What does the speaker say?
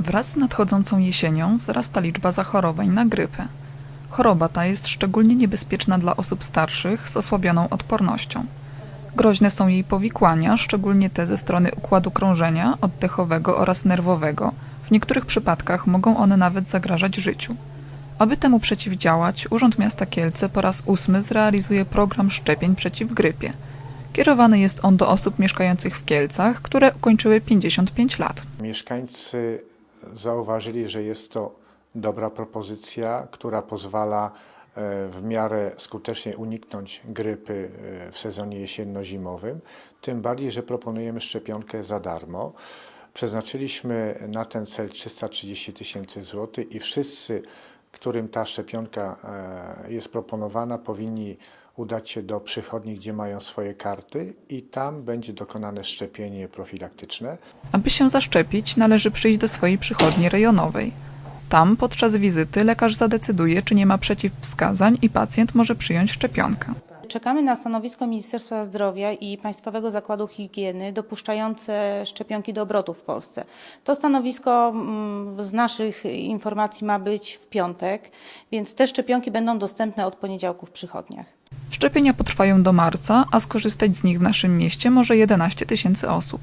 Wraz z nadchodzącą jesienią wzrasta liczba zachorowań na grypę. Choroba ta jest szczególnie niebezpieczna dla osób starszych z osłabioną odpornością. Groźne są jej powikłania, szczególnie te ze strony układu krążenia, oddechowego oraz nerwowego. W niektórych przypadkach mogą one nawet zagrażać życiu. Aby temu przeciwdziałać, Urząd Miasta Kielce po raz ósmy zrealizuje program szczepień przeciw grypie. Kierowany jest on do osób mieszkających w Kielcach, które ukończyły 55 lat. Mieszkańcy zauważyli, że jest to dobra propozycja, która pozwala e, w miarę skutecznie uniknąć grypy e, w sezonie jesienno-zimowym. Tym bardziej, że proponujemy szczepionkę za darmo. Przeznaczyliśmy na ten cel 330 tysięcy złotych i wszyscy, którym ta szczepionka e, jest proponowana, powinni udać się do przychodni, gdzie mają swoje karty i tam będzie dokonane szczepienie profilaktyczne. Aby się zaszczepić, należy przyjść do swojej przychodni rejonowej. Tam podczas wizyty lekarz zadecyduje, czy nie ma przeciwwskazań i pacjent może przyjąć szczepionkę. Czekamy na stanowisko Ministerstwa Zdrowia i Państwowego Zakładu Higieny dopuszczające szczepionki do obrotu w Polsce. To stanowisko mm, z naszych informacji ma być w piątek, więc te szczepionki będą dostępne od poniedziałku w przychodniach. Szczepienia potrwają do marca, a skorzystać z nich w naszym mieście może 11 tysięcy osób.